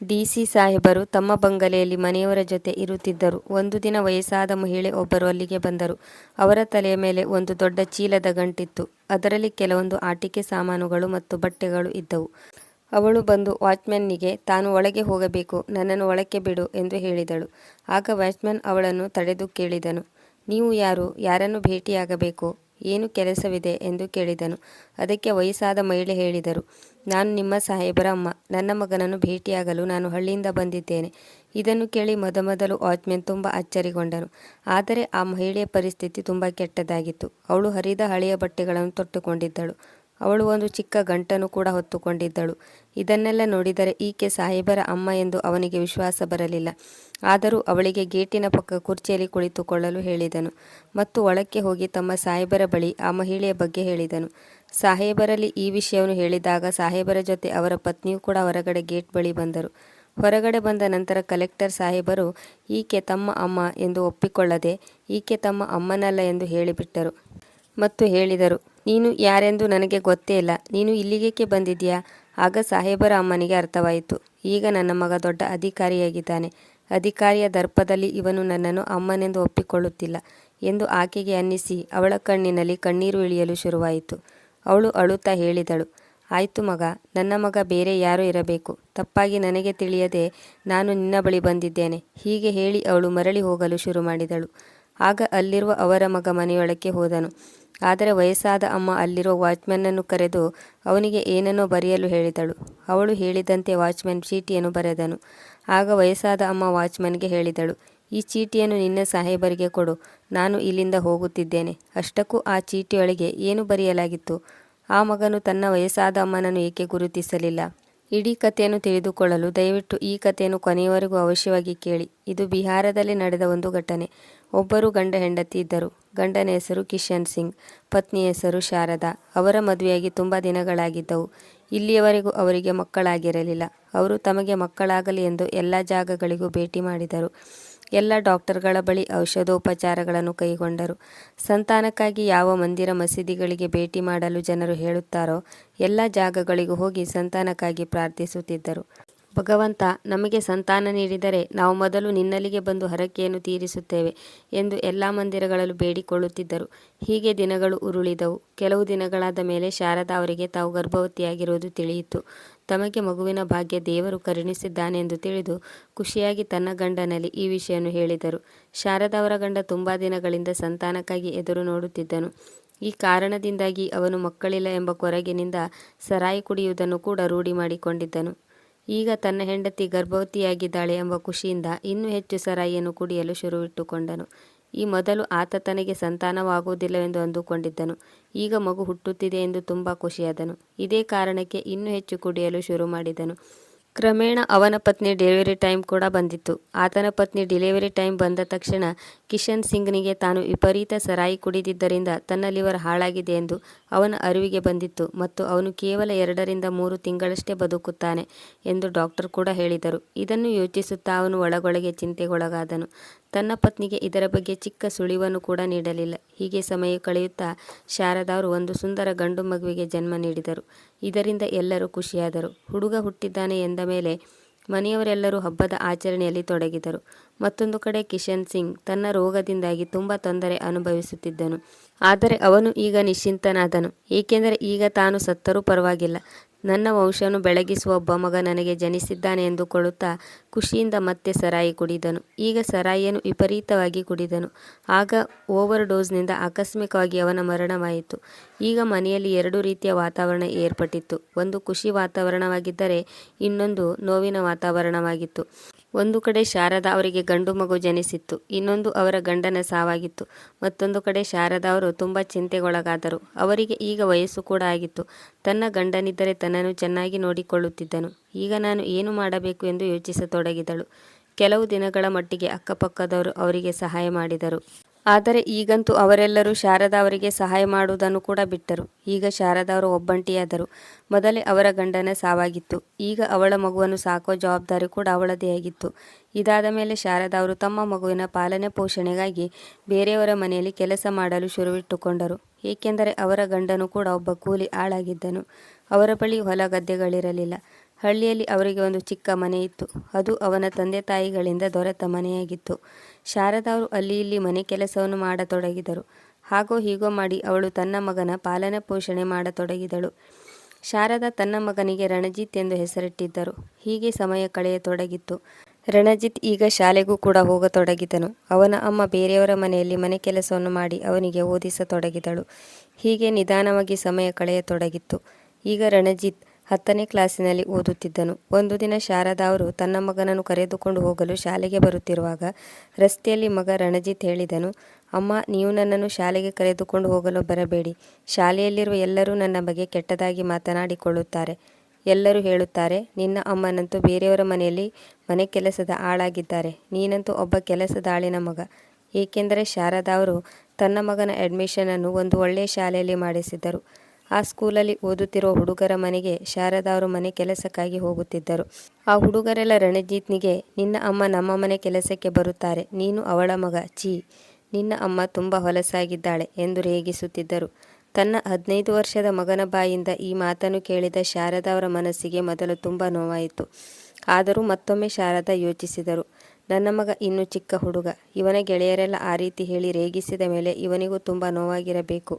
DC. ಸಾಹೇಬರು ತಮ್ಮ ಬಂಗಲೆಯಲ್ಲಿ ಮನೆಯವರ ಜೊತೆ ಇರುತ್ತಿದ್ದರು. ಒಂದು ದಿನ ವಯಸ್ಸಾದ ಮಹಿಳೆ ಒಬ್ಬರು ಅಲ್ಲಿಗೆ ಬಂದರು. ಅವರ ತಲೆಯ ಮೇಲೆ ಒಂದು ದೊಡ್ಡ ಚೀಲದ ಗಂಟಿತ್ತು. ಅದರಲ್ಲಿ ಕೆಲವೊಂದು ಆಟಿಕೆ ಸಾಮಾನುಗಳು ಮತ್ತು ಬಟ್ಟೆಗಳು ಇದ್ದವು. ಅವಳು ಬಂದು ವಾಚ್ಮನ್ನಿಗೆ ತಾನು ಒಳಗೆ ಹೋಗಬೇಕು, ನನ್ನನ್ನು ಒಳಕ್ಕೆ ಬಿಡು ಎಂದು ಹೇಳಿದಳು. ಆಗ ವಾಚ್ಮ್ಯಾನ್ ಅವಳನ್ನು ತಡೆದು ಕೇಳಿದನು, ನೀವು ಯಾರು, ಯಾರನ್ನು ಭೇಟಿಯಾಗಬೇಕು, ಏನು ಕೆಲಸವಿದೆ ಎಂದು ಕೇಳಿದನು. ಅದಕ್ಕೆ ವಯಸ್ಸಾದ ಮಹಿಳೆ ಹೇಳಿದರು, ನಾನು ನಿಮ್ಮ ಸಾಹೇಬರ ಅಮ್ಮ, ನನ್ನ ಮಗನನ್ನು ಭೇಟಿಯಾಗಲು ನಾನು ಹಳ್ಳಿಯಿಂದ ಬಂದಿದ್ದೇನೆ. ಇದನ್ನು ಕೇಳಿ ಮೊದಮೊದಲು ವಾಚ್ಮೆನ್ ತುಂಬ ಅಚ್ಚರಿಗೊಂಡನು. ಆದರೆ ಆ ಮಹಿಳೆಯ ಪರಿಸ್ಥಿತಿ ತುಂಬ ಕೆಟ್ಟದಾಗಿತ್ತು. ಅವಳು ಹರಿದ ಹಳೆಯ ಬಟ್ಟೆಗಳನ್ನು ತೊಟ್ಟುಕೊಂಡಿದ್ದಳು. ಅವಳು ಒಂದು ಚಿಕ್ಕ ಗಂಟನ್ನು ಕೂಡ ಹೊತ್ತುಕೊಂಡಿದ್ದಳು. ಇದನ್ನೆಲ್ಲ ನೋಡಿದರೆ ಈಕೆ ಸಾಹೇಬರ ಅಮ್ಮ ಎಂದು ಅವನಿಗೆ ವಿಶ್ವಾಸ ಬರಲಿಲ್ಲ. ಆದರೂ ಅವಳಿಗೆ ಗೇಟಿನ ಪಕ್ಕ ಕುರ್ಚಿಯಲ್ಲಿ ಕುಳಿತುಕೊಳ್ಳಲು ಹೇಳಿದನು ಮತ್ತು ಒಳಕ್ಕೆ ಹೋಗಿ ತಮ್ಮ ಸಾಹೇಬರ ಬಳಿ ಆ ಮಹಿಳೆಯ ಬಗ್ಗೆ ಹೇಳಿದನು. ಸಾಹೇಬರಲ್ಲಿ ಈ ವಿಷಯವನ್ನು ಹೇಳಿದಾಗ ಸಾಹೇಬರ ಜೊತೆ ಅವರ ಪತ್ನಿಯೂ ಕೂಡ ಹೊರಗಡೆ ಗೇಟ್ ಬಳಿ ಬಂದರು. ಹೊರಗಡೆ ಬಂದ ನಂತರ ಕಲೆಕ್ಟರ್ ಸಾಹೇಬರು ಈಕೆ ತಮ್ಮ ಅಮ್ಮ ಎಂದು ಒಪ್ಪಿಕೊಳ್ಳದೆ, ಈಕೆ ತಮ್ಮ ಅಮ್ಮನಲ್ಲ ಎಂದು ಹೇಳಿಬಿಟ್ಟರು. ಮತ್ತು ಹೇಳಿದರು, ನೀನು ಯಾರೆಂದು ನನಗೆ ಗೊತ್ತೇ ಇಲ್ಲ, ನೀನು ಇಲ್ಲಿಗೇಕೆ ಬಂದಿದ್ದೀಯಾ. ಆಗ ಸಾಹೇಬರ ಅಮ್ಮನಿಗೆ ಅರ್ಥವಾಯಿತು, ಈಗ ನನ್ನ ಮಗ ದೊಡ್ಡ ಅಧಿಕಾರಿಯಾಗಿದ್ದಾನೆ. ಅಧಿಕಾರಿಯ ದರ್ಪದಲ್ಲಿ ಇವನು ನನ್ನನ್ನು ಅಮ್ಮನೆಂದು ಒಪ್ಪಿಕೊಳ್ಳುತ್ತಿಲ್ಲ ಎಂದು ಆಕೆಗೆ ಅನ್ನಿಸಿ ಅವಳ ಕಣ್ಣಿನಲ್ಲಿ ಕಣ್ಣೀರು ಇಳಿಯಲು ಶುರುವಾಯಿತು. ಅವಳು ಅಳುತ್ತಾ ಹೇಳಿದಳು, ಆಯ್ತು ಮಗ, ನನ್ನ ಮಗ ಬೇರೆ ಯಾರು ಇರಬೇಕು. ತಪ್ಪಾಗಿ ನನಗೆ ತಿಳಿಯದೆ ನಾನು ನಿನ್ನ ಬಳಿ ಬಂದಿದ್ದೇನೆ. ಹೀಗೆ ಹೇಳಿ ಅವಳು ಮರಳಿ ಹೋಗಲು ಶುರುಮಾಡಿದಳು. ಆಗ ಅಲ್ಲಿರುವ ಅವರ ಮಗ ಮನೆಯೊಳಕ್ಕೆ ಹೋದನು. ಆದರೆ ವಯಸ್ಸಾದ ಅಮ್ಮ ಅಲ್ಲಿರುವ ವಾಚ್ಮ್ಯಾನನ್ನು ಕರೆದು ಅವನಿಗೆ ಏನನ್ನೋ ಬರೆಯಲು ಹೇಳಿದಳು. ಅವಳು ಹೇಳಿದಂತೆ ವಾಚ್ಮ್ಯಾನ್ ಚೀಟಿಯನ್ನು ಬರೆದನು. ಆಗ ವಯಸ್ಸಾದ ಅಮ್ಮ ವಾಚ್ಮ್ಯಾನ್ಗೆ ಹೇಳಿದಳು, ಈ ಚೀಟಿಯನ್ನು ನಿನ್ನ ಸಾಹೇಬರಿಗೆ ಕೊಡು, ನಾನು ಇಲ್ಲಿಂದ ಹೋಗುತ್ತಿದ್ದೇನೆ. ಅಷ್ಟಕ್ಕೂ ಆ ಚೀಟಿಯೊಳಗೆ ಏನು ಬರೆಯಲಾಗಿತ್ತು. ಆ ಮಗನು ತನ್ನ ವಯಸ್ಸಾದ ಅಮ್ಮನನ್ನು ಏಕೆ ಗುರುತಿಸಲಿಲ್ಲ. ಇಡೀ ಕಥೆಯನ್ನು ತಿಳಿದುಕೊಳ್ಳಲು ದಯವಿಟ್ಟು ಈ ಕಥೆಯನ್ನು ಕೊನೆಯವರೆಗೂ ಅವಶ್ಯವಾಗಿ ಕೇಳಿ. ಇದು ಬಿಹಾರದಲ್ಲಿ ನಡೆದ ಒಂದು ಘಟನೆ. ಒಬ್ಬರು ಗಂಡ ಹೆಂಡತಿ ಇದ್ದರು. ಗಂಡನ ಹೆಸರು ಕಿಶನ್ ಸಿಂಗ್, ಪತ್ನಿ ಹೆಸರು ಶಾರದಾ. ಅವರ ಮದುವೆಯಾಗಿ ತುಂಬ ದಿನಗಳಾಗಿದ್ದವು. ಇಲ್ಲಿಯವರೆಗೂ ಅವರಿಗೆ ಮಕ್ಕಳಾಗಿರಲಿಲ್ಲ. ಅವರು ತಮಗೆ ಮಕ್ಕಳಾಗಲಿ ಎಂದು ಎಲ್ಲ ಜಾಗಗಳಿಗೂ ಭೇಟಿ ಮಾಡಿದರು. ಎಲ್ಲ ಡಾಕ್ಟರ್ಗಳ ಬಳಿ ಔಷಧೋಪಚಾರಗಳನ್ನು ಕೈಗೊಂಡರು. ಸಂತಾನಕ್ಕಾಗಿ ಯಾವ ಮಂದಿರ ಮಸೀದಿಗಳಿಗೆ ಭೇಟಿ ಮಾಡಲು ಜನರು ಹೇಳುತ್ತಾರೋ, ಎಲ್ಲ ಜಾಗಗಳಿಗೂ ಹೋಗಿ ಸಂತಾನಕ್ಕಾಗಿ ಪ್ರಾರ್ಥಿಸುತ್ತಿದ್ದರು. ಭಗವಂತ, ನಮಗೆ ಸಂತಾನ ನೀಡಿದರೆ ನಾವು ಮೊದಲು ನಿನ್ನಲ್ಲಿಗೆ ಬಂದು ಹರಕೆಯನ್ನು ತೀರಿಸುತ್ತೇವೆ ಎಂದು ಎಲ್ಲ ಮಂದಿರಗಳಲ್ಲೂ ಬೇಡಿಕೊಳ್ಳುತ್ತಿದ್ದರು. ಹೀಗೆ ದಿನಗಳು ಉರುಳಿದವು. ಕೆಲವು ದಿನಗಳಾದ ಮೇಲೆ ಶಾರದಾ ಅವರಿಗೆ ತಾವು ಗರ್ಭವತಿಯಾಗಿರುವುದು ತಿಳಿಯಿತು. ತಮಗೆ ಮಗುವಿನ ಭಾಗ್ಯ ದೇವರು ಕರುಣಿಸಿದ್ದಾನೆ ಎಂದು ತಿಳಿದು ಖುಷಿಯಾಗಿ ತನ್ನ ಗಂಡನಲ್ಲಿ ಈ ವಿಷಯವನ್ನು ಹೇಳಿದರು. ಶಾರದಾ ಅವರ ಗಂಡ ತುಂಬ ದಿನಗಳಿಂದ ಸಂತಾನಕ್ಕಾಗಿ ಎದುರು ನೋಡುತ್ತಿದ್ದನು. ಈ ಕಾರಣದಿಂದಾಗಿ ಅವನು ಮಕ್ಕಳಿಲ್ಲ ಎಂಬ ಕೊರಗಿನಿಂದ ಸರಾಯಿ ಕುಡಿಯುವುದನ್ನು ಕೂಡ ರೂಢಿ ಮಾಡಿಕೊಂಡಿದ್ದನು. ಈಗ ತನ್ನ ಹೆಂಡತಿ ಗರ್ಭವತಿಯಾಗಿದ್ದಾಳೆ ಎಂಬ ಖುಷಿಯಿಂದ ಇನ್ನೂ ಹೆಚ್ಚು ಸರಾಯಿಯನ್ನು ಕುಡಿಯಲು ಶುರುವಿಟ್ಟುಕೊಂಡನು. ಈ ಮೊದಲು ಆತ ತನಗೆ ಸಂತಾನವಾಗುವುದಿಲ್ಲವೆಂದು ಅಂದುಕೊಂಡಿದ್ದನು. ಈಗ ಮಗು ಹುಟ್ಟುತ್ತಿದೆ ಎಂದು ತುಂಬ ಖುಷಿಯಾದನು. ಇದೇ ಕಾರಣಕ್ಕೆ ಇನ್ನೂ ಹೆಚ್ಚು ಕುಡಿಯಲು ಶುರುಮಾಡಿದನು. ಕ್ರಮೇಣ ಅವನ ಪತ್ನಿ ಡೆಲಿವರಿ ಟೈಮ್ ಕೂಡ ಬಂದಿತ್ತು. ಆತನ ಪತ್ನಿ ಡೆಲಿವರಿ ಟೈಮ್ ಬಂದ ತಕ್ಷಣ ಕಿಶನ್ ಸಿಂಗ್ನಿಗೆ ತಾನು ವಿಪರೀತ ಸರಾಯಿ ಕುಡಿದಿದ್ದರಿಂದ ತನ್ನ ಲಿವರ್ ಹಾಳಾಗಿದೆ ಎಂದು ಅವನ ಅರಿವಿಗೆ ಬಂದಿತ್ತು ಮತ್ತು ಅವನು ಕೇವಲ ಎರಡರಿಂದ ಮೂರು ತಿಂಗಳಷ್ಟೇ ಬದುಕುತ್ತಾನೆ ಎಂದು ಡಾಕ್ಟರ್ ಕೂಡ ಹೇಳಿದರು. ಇದನ್ನು ಯೋಚಿಸುತ್ತಾ ಅವನು ಒಳಗೊಳಗೆ ಚಿಂತೆಗೊಳಗಾದನು. ತನ್ನ ಪತ್ನಿಗೆ ಇದರ ಬಗ್ಗೆ ಚಿಕ್ಕ ಸುಳಿವನ್ನು ಕೂಡ ನೀಡಲಿಲ್ಲ. ಹೀಗೆ ಸಮಯ ಕಳೆಯುತ್ತಾ ಶಾರದಾ ಅವರು ಒಂದು ಸುಂದರ ಗಂಡು ಮಗುವಿಗೆ ಜನ್ಮ ನೀಡಿದರು. ಇದರಿಂದ ಎಲ್ಲರೂ ಖುಷಿಯಾದರು. ಹುಡುಗ ಹುಟ್ಟಿದ್ದಾನೆ ಎಂದ ಮೇಲೆ ಮನೆಯವರೆಲ್ಲರೂ ಹಬ್ಬದ ಆಚರಣೆಯಲ್ಲಿ ತೊಡಗಿದರು. ಮತ್ತೊಂದು ಕಡೆ ಕಿಶನ್ ಸಿಂಗ್ ತನ್ನ ರೋಗದಿಂದಾಗಿ ತುಂಬ ತೊಂದರೆ ಅನುಭವಿಸುತ್ತಿದ್ದನು. ಆದರೆ ಅವನು ಈಗ ನಿಶ್ಚಿಂತನಾದನು. ಏಕೆಂದರೆ ಈಗ ತಾನು ಸತ್ತರೂ ಪರವಾಗಿಲ್ಲ, ನನ್ನ ವಂಶವನ್ನು ಬೆಳಗಿಸುವ ಒಬ್ಬ ಮಗ ನನಗೆ ಜನಿಸಿದ್ದಾನೆ ಎಂದುಕೊಳ್ಳುತ್ತಾ ಖುಷಿಯಿಂದ ಮತ್ತೆ ಸರಾಯಿ ಕುಡಿದನು. ಈಗ ಸರಾಯಿಯನ್ನು ವಿಪರೀತವಾಗಿ ಕುಡಿದನು. ಆಗ ಓವರ್ ಡೋಸ್ನಿಂದ ಆಕಸ್ಮಿಕವಾಗಿ ಅವನ ಮರಣವಾಯಿತು. ಈಗ ಮನೆಯಲ್ಲಿ ಎರಡು ರೀತಿಯ ವಾತಾವರಣ ಏರ್ಪಟ್ಟಿತ್ತು. ಒಂದು ಖುಷಿ ವಾತಾವರಣವಾಗಿದ್ದರೆ ಇನ್ನೊಂದು ನೋವಿನ ವಾತಾವರಣವಾಗಿತ್ತು. ಒಂದು ಕಡೆ ಶಾರದಾ ಅವರಿಗೆ ಗಂಡು ಮಗು ಜನಿಸಿತ್ತು. ಇನ್ನೊಂದು ಅವರ ಗಂಡನ ಸಾವಾಗಿತ್ತು. ಮತ್ತೊಂದು ಕಡೆ ಶಾರದಾ ಅವರು ತುಂಬ ಚಿಂತೆಗೊಳಗಾದರು. ಅವರಿಗೆ ಈಗ ವಯಸ್ಸು ಕೂಡ ಆಗಿತ್ತು. ತನ್ನ ಗಂಡನಿದ್ದರೆ ತನ್ನನ್ನು ಚೆನ್ನಾಗಿ ನೋಡಿಕೊಳ್ಳುತ್ತಿದ್ದನು. ಈಗ ನಾನು ಏನು ಮಾಡಬೇಕು ಎಂದು ಯೋಚಿಸತೊಡಗಿದಳು. ಕೆಲವು ದಿನಗಳ ಮಟ್ಟಿಗೆ ಅಕ್ಕಪಕ್ಕದವರು ಅವರಿಗೆ ಸಹಾಯ ಮಾಡಿದರು. ಆದರೆ ಈಗಂತೂ ಅವರೆಲ್ಲರೂ ಶಾರದಾ ಅವರಿಗೆ ಸಹಾಯ ಮಾಡುವುದನ್ನು ಕೂಡ ಬಿಟ್ಟರು. ಈಗ ಶಾರದಾ ಅವರು ಒಬ್ಬಂಟಿಯಾದರು. ಮೊದಲೇ ಅವರ ಗಂಡನ ಸಾವಾಗಿತ್ತು. ಈಗ ಅವಳ ಮಗುವನ್ನು ಸಾಕೋ ಜವಾಬ್ದಾರಿ ಕೂಡ ಅವಳದೇ ಆಗಿತ್ತು. ಇದಾದ ಮೇಲೆ ಶಾರದಾ ಅವರು ತಮ್ಮ ಮಗುವಿನ ಪಾಲನೆ ಪೋಷಣೆಗಾಗಿ ಬೇರೆಯವರ ಮನೆಯಲ್ಲಿ ಕೆಲಸ ಮಾಡಲು ಶುರುವಿಟ್ಟುಕೊಂಡರು. ಏಕೆಂದರೆ ಅವರ ಗಂಡನು ಕೂಡ ಒಬ್ಬ ಕೂಲಿ ಆಳಾಗಿದ್ದನು. ಅವರ ಬಳಿ ಹೊಲ ಗದ್ದೆಗಳಿರಲಿಲ್ಲ. ಹಳ್ಳಿಯಲ್ಲಿ ಅವರಿಗೆ ಒಂದು ಚಿಕ್ಕ ಮನೆ ಇತ್ತು. ಅದು ಅವನ ತಂದೆ ತಾಯಿಗಳಿಂದ ದೊರೆತ ಮನೆಯಾಗಿತ್ತು. ಶಾರದಾ ಅವರು ಅಲ್ಲಿ ಇಲ್ಲಿ ಮನೆ ಕೆಲಸವನ್ನು ಮಾಡತೊಡಗಿದರು. ಹಾಗೋ ಹೀಗೋ ಮಾಡಿ ಅವಳು ತನ್ನ ಮಗನ ಪಾಲನೆ ಪೋಷಣೆ ಮಾಡತೊಡಗಿದಳು. ಶಾರದಾ ತನ್ನ ಮಗನಿಗೆ ರಣಜಿತ್ ಎಂದು ಹೆಸರಿಟ್ಟಿದ್ದರು. ಹೀಗೆ ಸಮಯ ಕಳೆಯತೊಡಗಿತ್ತು. ರಣಜಿತ್ ಈಗ ಶಾಲೆಗೂ ಕೂಡ ಹೋಗತೊಡಗಿದನು. ಅವನ ಅಮ್ಮ ಬೇರೆಯವರ ಮನೆಯಲ್ಲಿ ಮನೆ ಕೆಲಸವನ್ನು ಮಾಡಿ ಅವನಿಗೆ ಓದಿಸತೊಡಗಿದಳು. ಹೀಗೆ ನಿಧಾನವಾಗಿ ಸಮಯ ಕಳೆಯತೊಡಗಿತ್ತು. ಈಗ ರಣಜಿತ್ ಹತ್ತನೇ ಕ್ಲಾಸಿನಲ್ಲಿ ಓದುತ್ತಿದ್ದನು. ಒಂದು ದಿನ ಶಾರದಾ ಅವರು ತನ್ನ ಮಗನನ್ನು ಕರೆದುಕೊಂಡು ಹೋಗಲು ಶಾಲೆಗೆ ಬರುತ್ತಿರುವಾಗ ರಸ್ತೆಯಲ್ಲಿ ಮಗ ರಣಜಿತ್ ಹೇಳಿದನು, ಅಮ್ಮ, ನೀವು ನನ್ನನ್ನು ಶಾಲೆಗೆ ಕರೆದುಕೊಂಡು ಹೋಗಲು ಬರಬೇಡಿ. ಶಾಲೆಯಲ್ಲಿರುವ ಎಲ್ಲರೂ ನನ್ನ ಬಗ್ಗೆ ಕೆಟ್ಟದಾಗಿ ಮಾತನಾಡಿಕೊಳ್ಳುತ್ತಾರೆ. ಎಲ್ಲರೂ ಹೇಳುತ್ತಾರೆ, ನಿನ್ನ ಅಮ್ಮನಂತೂ ಬೇರೆಯವರ ಮನೆಯಲ್ಲಿ ಮನೆ ಕೆಲಸದ ಆಳಾಗಿದ್ದಾರೆ. ನೀನಂತೂ ಒಬ್ಬ ಕೆಲಸದ ಆಳಿನ ಮಗ. ಏಕೆಂದರೆ ಶಾರದಾ ಅವರು ತನ್ನ ಮಗನ ಅಡ್ಮಿಷನನ್ನು ಒಂದು ಒಳ್ಳೆಯ ಶಾಲೆಯಲ್ಲಿ ಮಾಡಿಸಿದ್ದರು. ಆ ಸ್ಕೂಲಲ್ಲಿ ಓದುತ್ತಿರುವ ಹುಡುಗರ ಮನೆಗೆ ಶಾರದಾ ಅವರು ಮನೆ ಕೆಲಸಕ್ಕಾಗಿ ಹೋಗುತ್ತಿದ್ದರು. ಆ ಹುಡುಗರೆಲ್ಲ ರಣಜಿತ್ನಿಗೆ, ನಿನ್ನ ಅಮ್ಮ ನಮ್ಮ ಮನೆ ಕೆಲಸಕ್ಕೆ ಬರುತ್ತಾರೆ. ನೀನು ಅವಳ ಮಗ. ಛೀ. ನಿನ್ನ ಅಮ್ಮ ತುಂಬ ಹೊಲಸಾಗಿದ್ದಾಳೆ ಎಂದು ರೇಗಿಸುತ್ತಿದ್ದರು. ತನ್ನ ಹದಿನೈದು ವರ್ಷದ ಮಗನ ಬಾಯಿಂದ ಈ ಮಾತನ್ನು ಕೇಳಿದ ಶಾರದಾ ಅವರ ಮನಸ್ಸಿಗೆ ಮೊದಲು ತುಂಬ ನೋವಾಯಿತು. ಆದರೂ ಮತ್ತೊಮ್ಮೆ ಶಾರದಾ ಯೋಚಿಸಿದರು, ನನ್ನ ಮಗ ಇನ್ನು ಚಿಕ್ಕ ಹುಡುಗ. ಇವನ ಗೆಳೆಯರೆಲ್ಲ ಆ ರೀತಿ ಹೇಳಿ ರೇಗಿಸಿದ ಮೇಲೆ ಇವನಿಗೂ ತುಂಬ ನೋವಾಗಿರಬೇಕು.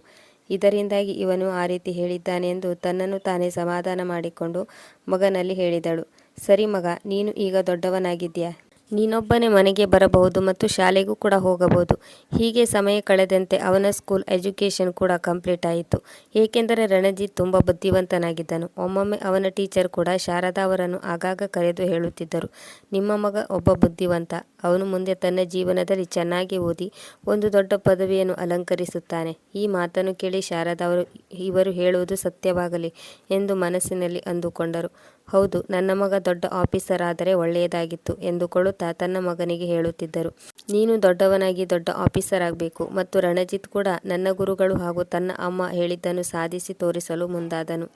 ಇದರಿಂದಾಗಿ ಇವನು ಆ ರೀತಿ ಹೇಳಿದ್ದಾನೆ ಎಂದು ತನ್ನನ್ನು ತಾನೇ ಸಮಾಧಾನ ಮಾಡಿಕೊಂಡು ಮಗನಲ್ಲಿ ಹೇಳಿದಳು. ಸರಿ ಮಗ, ನೀನು ಈಗ ದೊಡ್ಡವನಾಗಿದ್ದೀಯಾ? ನೀನೊಬ್ಬನೇ ಮನೆಗೆ ಬರಬಹುದು ಮತ್ತು ಶಾಲೆಗೂ ಕೂಡ ಹೋಗಬಹುದು. ಹೀಗೆ ಸಮಯ ಕಳೆದಂತೆ ಅವನ ಸ್ಕೂಲ್ ಎಜುಕೇಷನ್ ಕೂಡ ಕಂಪ್ಲೀಟ್ ಆಯಿತು. ಏಕೆಂದರೆ ರಣಜಿತ್ ತುಂಬ ಬುದ್ಧಿವಂತನಾಗಿದ್ದನು. ಒಮ್ಮೊಮ್ಮೆ ಅವನ ಟೀಚರ್ ಕೂಡ ಶಾರದಾ ಅವರನ್ನು ಆಗಾಗ ಕರೆದು ಹೇಳುತ್ತಿದ್ದರು, ನಿಮ್ಮ ಮಗ ಒಬ್ಬ ಬುದ್ಧಿವಂತ. ಅವನು ಮುಂದೆ ತನ್ನ ಜೀವನದಲ್ಲಿ ಚೆನ್ನಾಗಿ ಓದಿ ಒಂದು ದೊಡ್ಡ ಪದವಿಯನ್ನು ಅಲಂಕರಿಸುತ್ತಾನೆ. ಈ ಮಾತನ್ನು ಕೇಳಿ ಶಾರದಾ ಅವರು, ಇವರು ಹೇಳುವುದು ಸತ್ಯವಾಗಲಿ ಎಂದು ಮನಸ್ಸಿನಲ್ಲಿ ಅಂದುಕೊಂಡರು. ಹೌದು, ನನ್ನ ಮಗ ದೊಡ್ಡ ಆಫೀಸರ್ ಆದರೆ ಒಳ್ಳೆಯದಾಗಿತ್ತು ಎಂದುಕೊಳ್ಳುತ್ತಾ ತನ್ನ ಮಗನಿಗೆ ಹೇಳುತ್ತಿದ್ದರು. ನೀನು ದೊಡ್ಡವನಾಗಿ ದೊಡ್ಡ ಆಫೀಸರ್ ಆಗಬೇಕು ಮತ್ತು ರಣಜಿತ್ ಕೂಡ ನನ್ನ ಗುರುಗಳು ಹಾಗೂ ತನ್ನ ಅಮ್ಮ ಹೇಳಿದ್ದನ್ನು ಸಾಧಿಸಿ ತೋರಿಸಲು ಮುಂದಾದನು.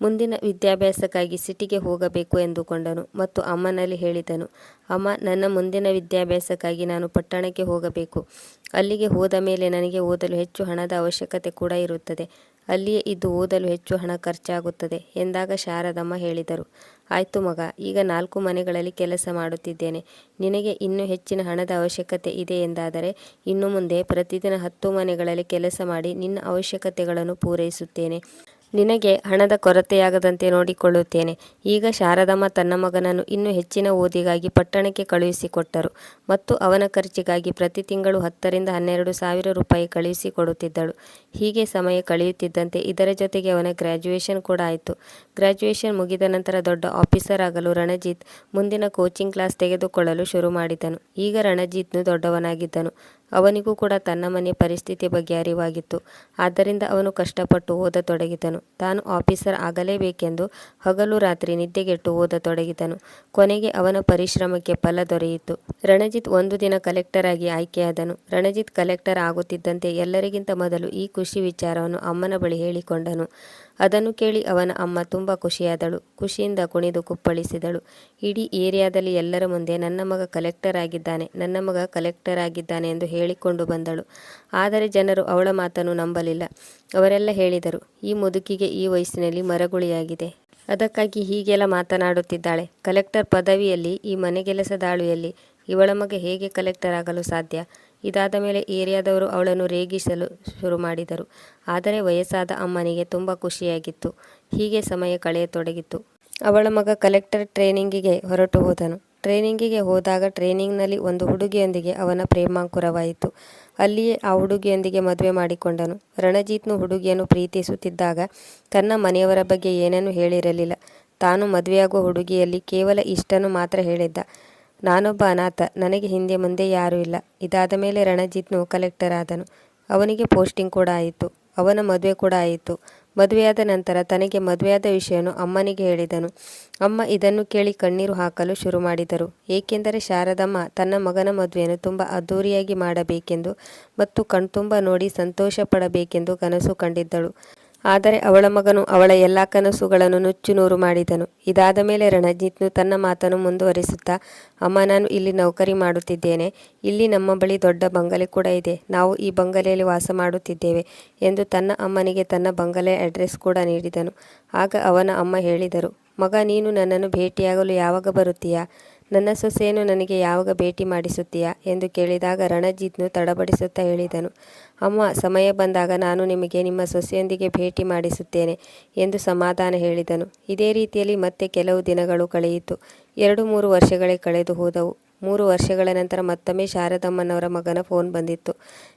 ಮುಂದಿನ ವಿದ್ಯಾಭ್ಯಾಸಕ್ಕಾಗಿ ಸಿಟಿಗೆ ಹೋಗಬೇಕು ಎಂದುಕೊಂಡನು ಮತ್ತು ಅಮ್ಮನಲ್ಲಿ ಹೇಳಿದನು, ಅಮ್ಮ, ನನ್ನ ಮುಂದಿನ ವಿದ್ಯಾಭ್ಯಾಸಕ್ಕಾಗಿ ನಾನು ಪಟ್ಟಣಕ್ಕೆ ಹೋಗಬೇಕು. ಅಲ್ಲಿಗೆ ಹೋದ ಮೇಲೆ ನನಗೆ ಓದಲು ಹೆಚ್ಚು ಹಣದ ಅವಶ್ಯಕತೆ ಕೂಡ ಇರುತ್ತದೆ. ಅಲ್ಲಿಯೇ ಇದ್ದು ಓದಲು ಹೆಚ್ಚು ಹಣ ಖರ್ಚಾಗುತ್ತದೆ ಎಂದಾಗ ಶಾರದಮ್ಮ ಹೇಳಿದರು. ಆಯ್ತು ಮಗ, ಈಗ ನಾಲ್ಕು ಮನೆಗಳಲ್ಲಿ ಕೆಲಸ ಮಾಡುತ್ತಿದ್ದೇನೆ. ನಿನಗೆ ಇನ್ನೂ ಹೆಚ್ಚಿನ ಹಣದ ಅವಶ್ಯಕತೆ ಇದೆ ಎಂದಾದರೆ ಇನ್ನು ಮುಂದೆ ಪ್ರತಿದಿನ ಹತ್ತು ಮನೆಗಳಲ್ಲಿ ಕೆಲಸ ಮಾಡಿ ನಿನ್ನ ಅವಶ್ಯಕತೆಗಳನ್ನು ಪೂರೈಸುತ್ತೇನೆ. ನಿನಗೆ ಹಣದ ಕೊರತೆಯಾಗದಂತೆ ನೋಡಿಕೊಳ್ಳುತ್ತೇನೆ. ಈಗ ಶಾರದಮ್ಮ ತನ್ನ ಮಗನನ್ನು ಇನ್ನೂ ಹೆಚ್ಚಿನ ಓದಿಗಾಗಿ ಪಟ್ಟಣಕ್ಕೆ ಕಳುಹಿಸಿಕೊಟ್ಟರು ಮತ್ತು ಅವನ ಖರ್ಚಿಗಾಗಿ ಪ್ರತಿ ತಿಂಗಳು ಹತ್ತರಿಂದ ಹನ್ನೆರಡು ಸಾವಿರ ರೂಪಾಯಿ ಕಳುಹಿಸಿಕೊಡುತ್ತಿದ್ದಳು. ಹೀಗೆ ಸಮಯ ಕಳೆಯುತ್ತಿದ್ದಂತೆ ಇದರ ಜೊತೆಗೆ ಅವನ ಗ್ರ್ಯಾಜುಯೇಷನ್ ಕೂಡ ಆಯಿತು. ಗ್ರ್ಯಾಜುಯೇಷನ್ ಮುಗಿದ ನಂತರ ದೊಡ್ಡ ಆಫೀಸರ್ ಆಗಲು ರಣಜಿತ್ ಮುಂದಿನ ಕೋಚಿಂಗ್ ಕ್ಲಾಸ್ ತೆಗೆದುಕೊಳ್ಳಲು ಶುರು ಮಾಡಿದನು. ಈಗ ರಣಜಿತ್ನು ದೊಡ್ಡವನಾಗಿದ್ದನು. ಅವನಿಗೂ ಕೂಡ ತನ್ನ ಮನೆಯ ಪರಿಸ್ಥಿತಿ ಬಗ್ಗೆ ಅರಿವಾಗಿತ್ತು. ಆದ್ದರಿಂದ ಅವನು ಕಷ್ಟಪಟ್ಟು ಓದತೊಡಗಿದನು ತಾನು ಆಫೀಸರ್ ಆಗಲೇಬೇಕೆಂದು ಹಗಲು ರಾತ್ರಿ ನಿದ್ದೆಗೆಟ್ಟು ಓದತೊಡಗಿದನು ಕೊನೆಗೆ ಅವನ ಪರಿಶ್ರಮಕ್ಕೆ ಫಲ ದೊರೆಯಿತು. ರಣಜಿತ್ ಒಂದು ದಿನ ಕಲೆಕ್ಟರ್ ಆಗಿ ಆಯ್ಕೆಯಾದನು. ರಣಜಿತ್ ಕಲೆಕ್ಟರ್ ಆಗುತ್ತಿದ್ದಂತೆ ಎಲ್ಲರಿಗಿಂತ ಮೊದಲು ಈ ಖುಷಿ ವಿಚಾರವನ್ನು ಅಮ್ಮನ ಬಳಿ ಹೇಳಿಕೊಂಡನು. ಅದನ್ನು ಕೇಳಿ ಅವನ ಅಮ್ಮ ತುಂಬ ಖುಷಿಯಾದಳು. ಖುಷಿಯಿಂದ ಕುಣಿದು ಕುಪ್ಪಳಿಸಿದಳು. ಇಡೀ ಏರಿಯಾದಲ್ಲಿ ಎಲ್ಲರ ಮುಂದೆ ನನ್ನ ಮಗ ಕಲೆಕ್ಟರ್ ಆಗಿದ್ದಾನೆ, ನನ್ನ ಮಗ ಕಲೆಕ್ಟರ್ ಆಗಿದ್ದಾನೆ ಎಂದು ಹೇಳಿಕೊಂಡು ಬಂದಳು. ಆದರೆ ಜನರು ಅವಳ ಮಾತನ್ನು ನಂಬಲಿಲ್ಲ. ಅವರೆಲ್ಲ ಹೇಳಿದರು, ಈ ಮುದುಕಿಗೆ ಈ ವಯಸ್ಸಿನಲ್ಲಿ ಮರಗುಳಿಯಾಗಿದೆ. ಅದಕ್ಕಾಗಿ ಹೀಗೆಲ್ಲ ಮಾತನಾಡುತ್ತಿದ್ದಾಳೆ. ಕಲೆಕ್ಟರ್ ಪದವಿಯಲ್ಲಿ, ಈ ಮನೆಗೆಲಸದಾಳುಯಲ್ಲಿ ಇವಳ ಮಗ ಹೇಗೆ ಕಲೆಕ್ಟರ್ ಆಗಲು ಸಾಧ್ಯ? ಇದಾದ ಮೇಲೆ ಏರಿಯಾದವರು ಅವಳನ್ನು ರೇಗಿಸಲು ಶುರು ಮಾಡಿದರು. ಆದರೆ ವಯಸ್ಸಾದ ಅಮ್ಮನಿಗೆ ತುಂಬ ಖುಷಿಯಾಗಿತ್ತು. ಹೀಗೆ ಸಮಯ ಕಳೆಯತೊಡಗಿತ್ತು. ಅವಳ ಮಗ ಕಲೆಕ್ಟರ್ ಟ್ರೈನಿಂಗಿಗೆ ಹೊರಟು ಹೋದನು. ಟ್ರೈನಿಂಗಿಗೆ ಹೋದಾಗ ಟ್ರೈನಿಂಗ್ನಲ್ಲಿ ಒಂದು ಹುಡುಗಿಯೊಂದಿಗೆ ಅವನ ಪ್ರೇಮಾಂಕುರವಾಯಿತು. ಅಲ್ಲಿಯೇ ಆ ಹುಡುಗಿಯೊಂದಿಗೆ ಮದುವೆ ಮಾಡಿಕೊಂಡನು. ರಣಜಿತ್ನು ಹುಡುಗಿಯನ್ನು ಪ್ರೀತಿಸುತ್ತಿದ್ದಾಗ ತನ್ನ ಮನೆಯವರ ಬಗ್ಗೆ ಏನನ್ನೂ ಹೇಳಿರಲಿಲ್ಲ. ತಾನು ಮದುವೆಯಾಗುವ ಹುಡುಗಿಯಲ್ಲಿ ಕೇವಲ ಇಷ್ಟನ್ನು ಮಾತ್ರ ಹೇಳಿದ್ದ. ನಾನೊಬ್ಬ ಅನಾಥ, ನನಗೆ ಹಿಂದೆ ಮುಂದೆ ಯಾರೂ ಇಲ್ಲ. ಇದಾದ ಮೇಲೆ ರಣಜಿತ್ನು ಕಲೆಕ್ಟರ್ ಆದನು. ಅವನಿಗೆ ಪೋಸ್ಟಿಂಗ್ ಕೂಡ ಆಯಿತು. ಅವನ ಮದುವೆ ಕೂಡ ಆಯಿತು. ಮದುವೆಯಾದ ನಂತರ ತನಗೆ ಮದುವೆಯಾದ ವಿಷಯನು ಅಮ್ಮನಿಗೆ ಹೇಳಿದನು. ಅಮ್ಮ ಇದನ್ನು ಕೇಳಿ ಕಣ್ಣೀರು ಹಾಕಲು ಶುರು ಮಾಡಿದರು. ಏಕೆಂದರೆ ಶಾರದಮ್ಮ ತನ್ನ ಮಗನ ಮದುವೆಯನ್ನು ತುಂಬ ಅದ್ಧೂರಿಯಾಗಿ ಮಾಡಬೇಕೆಂದು ಮತ್ತು ಕಣ್ತುಂಬ ನೋಡಿ ಸಂತೋಷ ಪಡಬೇಕೆಂದು ಕನಸು ಕಂಡಿದ್ದಳು. ಆದರೆ ಅವಳ ಮಗನು ಅವಳ ಎಲ್ಲ ಕನಸುಗಳನ್ನು ನುಚ್ಚು ನೂರು ಮಾಡಿದನು. ಇದಾದ ಮೇಲೆ ರಣಜಿತ್ನು ತನ್ನ ಮಾತನ್ನು ಮುಂದುವರಿಸುತ್ತಾ, ಅಮ್ಮ, ನಾನು ಇಲ್ಲಿ ನೌಕರಿ ಮಾಡುತ್ತಿದ್ದೇನೆ. ಇಲ್ಲಿ ನಮ್ಮ ಬಳಿ ದೊಡ್ಡ ಬಂಗಲೆ ಕೂಡ ಇದೆ. ನಾವು ಈ ಬಂಗಲೆಯಲ್ಲಿ ವಾಸ ಮಾಡುತ್ತಿದ್ದೇವೆ ಎಂದು ತನ್ನ ಅಮ್ಮನಿಗೆ ತನ್ನ ಬಂಗಲೆ ಅಡ್ರೆಸ್ ಕೂಡ ನೀಡಿದನು. ಆಗ ಅವನ ಅಮ್ಮ ಹೇಳಿದರು, ಮಗ, ನೀನು ನನ್ನನ್ನು ಭೇಟಿಯಾಗಲು ಯಾವಾಗ ಬರುತ್ತೀಯಾ? ನನ್ನ ಸೊಸೆಯನ್ನು ನನಗೆ ಯಾವಾಗ ಭೇಟಿ ಮಾಡಿಸುತ್ತೀಯಾ ಎಂದು ಕೇಳಿದಾಗ ರಣಜಿತ್ನು ತಡಬಡಿಸುತ್ತಾ ಹೇಳಿದನು. ಅಮ್ಮ, ಸಮಯ ಬಂದಾಗ ನಾನು ನಿಮಗೆ ನಿಮ್ಮ ಸೊಸೆಯೊಂದಿಗೆ ಭೇಟಿ ಮಾಡಿಸುತ್ತೇನೆ ಎಂದು ಸಮಾಧಾನ ಹೇಳಿದನು. ಇದೇ ರೀತಿಯಲ್ಲಿ ಮತ್ತೆ ಕೆಲವು ದಿನಗಳು ಕಳೆಯಿತು. ಎರಡು ಮೂರು ವರ್ಷಗಳೇ ಕಳೆದು ಹೋದವು. ಮೂರು ವರ್ಷಗಳ ನಂತರ ಮತ್ತೊಮ್ಮೆ ಶಾರದಮ್ಮನವರ ಮಗನ ಫೋನ್ ಬಂದಿತ್ತು.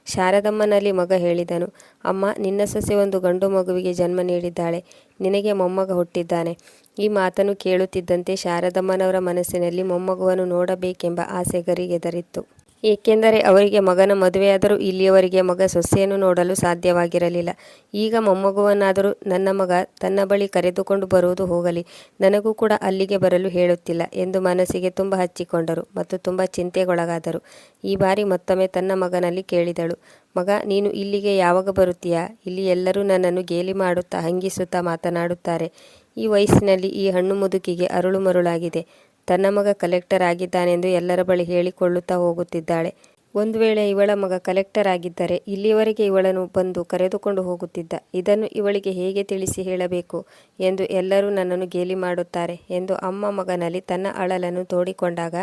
ಶಾರದಮ್ಮನಲ್ಲಿ ಮಗ ಹೇಳಿದನು, ಅಮ್ಮ, ನಿನ್ನ ಸೊಸೆ ಒಂದು ಗಂಡು ಮಗುವಿಗೆ ಜನ್ಮ ನೀಡಿದ್ದಾಳೆ. ನಿನಗೆ ಮೊಮ್ಮಗ ಹುಟ್ಟಿದ್ದಾನೆ. ಈ ಮಾತನ್ನು ಕೇಳುತ್ತಿದ್ದಂತೆ ಶಾರದಮ್ಮನವರ ಮನಸ್ಸಿನಲ್ಲಿ ಮೊಮ್ಮಗುವನ್ನು ನೋಡಬೇಕೆಂಬ ಆಸೆ ಗರಿಗೆದರಿತ್ತು. ಏಕೆಂದರೆ ಅವರಿಗೆ ಮಗನ ಮದುವೆಯಾದರೂ ಇಲ್ಲಿಯವರಿಗೆ ಮಗ ಸೊಸೆಯನ್ನು ನೋಡಲು ಸಾಧ್ಯವಾಗಿರಲಿಲ್ಲ. ಈಗ ಮೊಮ್ಮಗುವನ್ನಾದರೂ ನನ್ನ ಮಗ ತನ್ನ ಬಳಿ ಕರೆದುಕೊಂಡು ಬರುವುದು ಹೋಗಲಿ. ನನಗೂ ಕೂಡ ಅಲ್ಲಿಗೆ ಬರಲು ಹೇಳುತ್ತಿಲ್ಲ ಎಂದು ಮನಸ್ಸಿಗೆ ತುಂಬ ಹಚ್ಚಿಕೊಂಡರು ಮತ್ತು ತುಂಬ ಚಿಂತೆಗೊಳಗಾದರು. ಈ ಬಾರಿ ಮತ್ತೊಮ್ಮೆ ತನ್ನ ಮಗನಲ್ಲಿ ಕೇಳಿದಳು, ಮಗ, ನೀನು ಇಲ್ಲಿಗೆ ಯಾವಾಗ ಬರುತ್ತೀಯಾ? ಇಲ್ಲಿ ಎಲ್ಲರೂ ನನ್ನನ್ನು ಗೇಲಿ ಮಾಡುತ್ತಾ ಹಂಗಿಸುತ್ತಾ ಮಾತನಾಡುತ್ತಾರೆ. ಈ ವಯಸ್ಸಿನಲ್ಲಿ ಈ ಹಣ್ಣು ಮುದುಕಿಗೆ ಅರುಳು ಮರುಳಾಗಿದೆ. ತನ್ನ ಮಗ ಕಲೆಕ್ಟರ್ ಆಗಿದ್ದಾನೆಂದು ಎಲ್ಲರ ಬಳಿ ಹೇಳಿಕೊಳ್ಳುತ್ತಾ ಹೋಗುತ್ತಿದ್ದಾಳೆ. ಒಂದು ವೇಳೆ ಇವಳ ಮಗ ಕಲೆಕ್ಟರ್ ಆಗಿದ್ದರೆ ಇಲ್ಲಿಯವರೆಗೆ ಇವಳನ್ನು ಬಂದು ಕರೆದುಕೊಂಡು ಹೋಗುತ್ತಿದ್ದ. ಇದನ್ನು ಇವಳಿಗೆ ಹೇಗೆ ತಿಳಿಸಿ ಹೇಳಬೇಕು ಎಂದು ಎಲ್ಲರೂ ನನ್ನನ್ನು ಗೇಲಿ ಮಾಡುತ್ತಾರೆ ಎಂದು ಅಮ್ಮ ಮಗನಲ್ಲಿ ತನ್ನ ಅಳಲನ್ನು ತೋಡಿಕೊಂಡಾಗ,